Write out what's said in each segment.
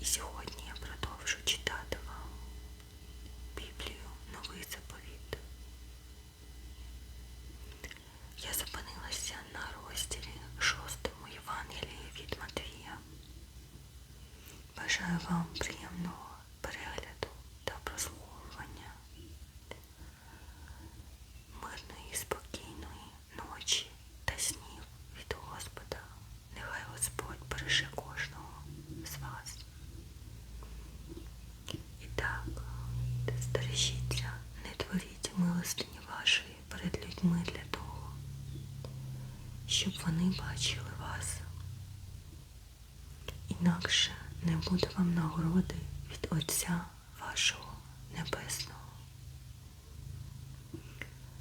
І сьогодні я продовжу читати вам Біблію Новий Заповіт. Я зупинилася на розділі шостому Євангелії від Матвія. Бажаю вам приємного перегляду та прослуховування. Мирної, спокійної ночі та снів від Господа. Нехай Господь береже кожного з вас. І так, стережіться, не творіть милостині вашої перед людьми для того, щоб вони бачили вас. Інакше не буде вам нагороди від Отця вашого Небесного.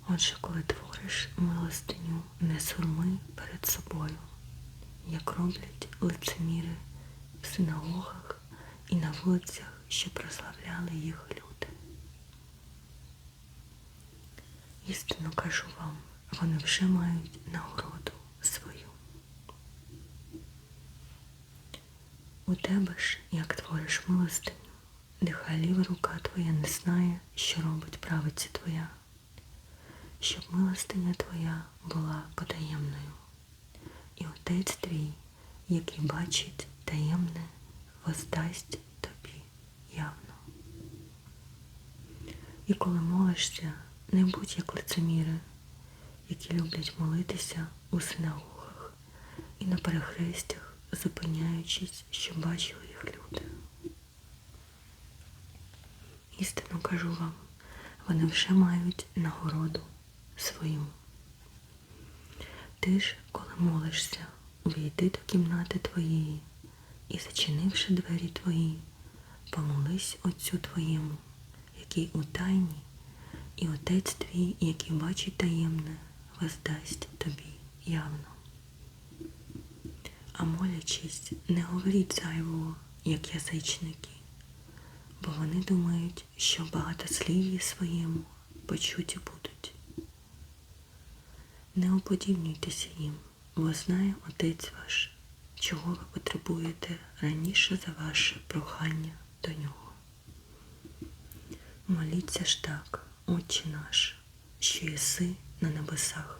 Отже, коли твориш милостиню, не сурми перед собою, як роблять лицеміри в синагогах і на вулицях, що прославляли їх люди. Істину кажу вам, вони вже мають нагороду свою. У тебе ж, як твориш милостиню, нехай ліва рука твоя не знає, що робить правиця твоя, щоб милостиня твоя була потаємною. І отець твій, який бачить таємне, воздасть тобі явно. І коли молишся, не будь як лицеміри, які люблять молитися у синагогах і на перехрестях, зупиняючись, що бачили їх люди. Істину кажу вам, вони вже мають нагороду свою. Ти ж, коли молишся, увійди до кімнати твоєї і, зачинивши двері твої, помолись Отцю твоєму, який у тайні, і Отець твій, який бачить таємне, воздасть тобі явно. А молячись, не говоріть зайвого, як язичники, бо вони думають, що багатослів'ї своєму почуті будуть. Не уподібнюйтеся їм, бо знає Отець ваш, чого ви потребуєте раніше за ваше прохання до нього. Моліться ж так, Отче наш, що єси на небесах,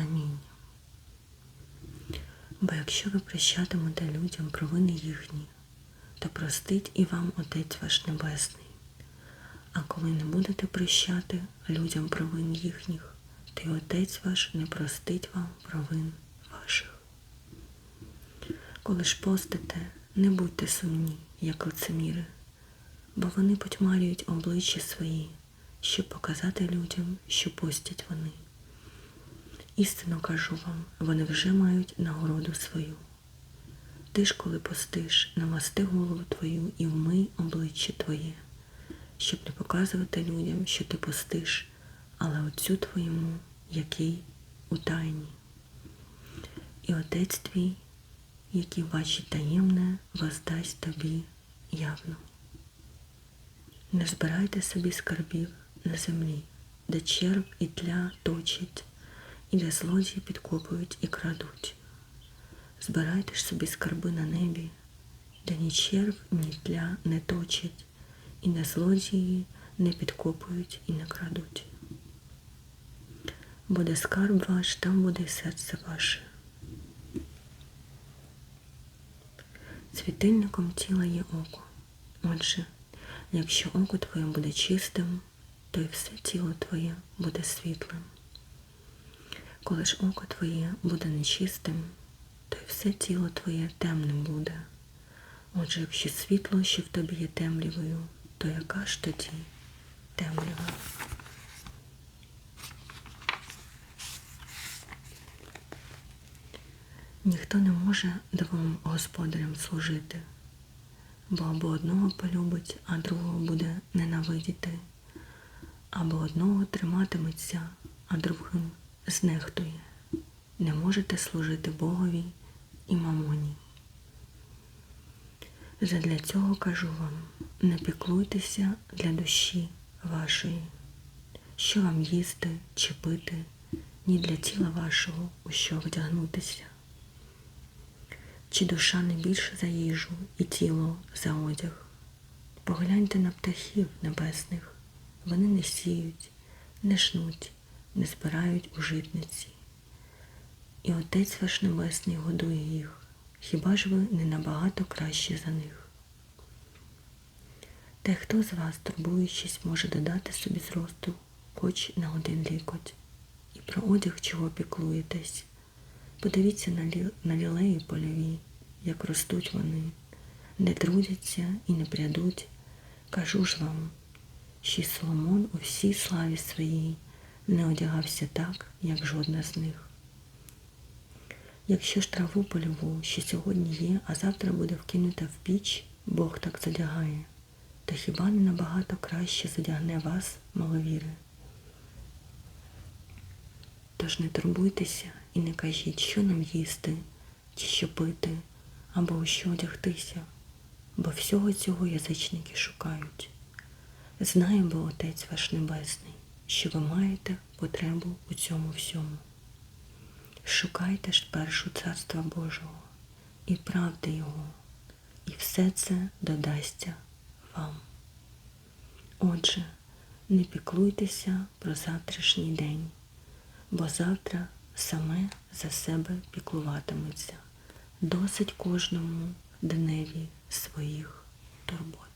Амінь. Бо якщо ви прощатимете людям провини їхні, то простить і вам Отець ваш Небесний. А коли не будете прощати людям провин їхніх, то й Отець ваш не простить вам провин ваших. Коли ж постите, не будьте сумні, як лицеміри, бо вони потьмарюють обличчя свої, щоб показати людям, що постять вони. Істинно кажу вам, вони вже мають нагороду свою. Ти ж, коли постиш, намасти голову твою і вмий обличчя твоє, щоб не показувати людям, що ти постиш, але Отцю твоєму, який у тайні. І Отець твій, який бачить таємне, воздасть тобі явно. Не збирайте собі скарбів на землі, де черв і тля точать, і де злодії підкопують і крадуть. Збирайте ж собі скарби на небі, де ні черв, ні тля не точать, і де злодії не підкопують і не крадуть. Бо де скарб ваш, там буде й серце ваше. Світильником тіла є око. Отже, якщо око твоє буде чистим, то й все тіло твоє буде світлим. Коли ж око твоє буде нечистим, то й все тіло твоє темним буде. Отже, якщо світло, що в тобі є темрявою, то яка ж тоді темрява? Ніхто не може двом господарям служити, бо або одного полюбить, а другого буде ненавидіти, або одного триматиметься, а другим знехтує. Не можете служити Богові і мамоні. Задля цього кажу вам, не піклуйтеся для душі вашої, що вам їсти чи пити, ні для тіла вашого, у що вдягнутися. Чи душа не більше за їжу і тіло за одяг? Погляньте на птахів небесних, вони не сіють, не жнуть, не збирають у житниці. І Отець ваш Небесний годує їх, хіба ж ви не набагато краще за них? Та хто з вас, турбуючись, може додати собі зросту хоч на один лікоть? І про одяг чого піклуєтесь? Подивіться на, лі... на лілеї польові, як ростуть вони, не трудяться і не прядуть. Кажу ж вам, що Соломон у всій славі своїй не одягався так, як жодна з них. Якщо ж траву польову, що сьогодні є, а завтра буде вкинута в піч, Бог так задягає, то хіба не набагато краще задягне вас, маловіри? Тож не турбуйтеся і не кажіть, що нам їсти, чи що пити, або у що одягтися, бо всього цього язичники шукають. Знає бо Отець ваш Небесний, що ви маєте потребу у цьому всьому. Шукайте ж першу царства Божого і правди Його, і все це додасться вам. Отже, не піклуйтеся про завтрашній день, бо завтра саме за себе піклуватиметься. Досить кожному дневі своїх турбот.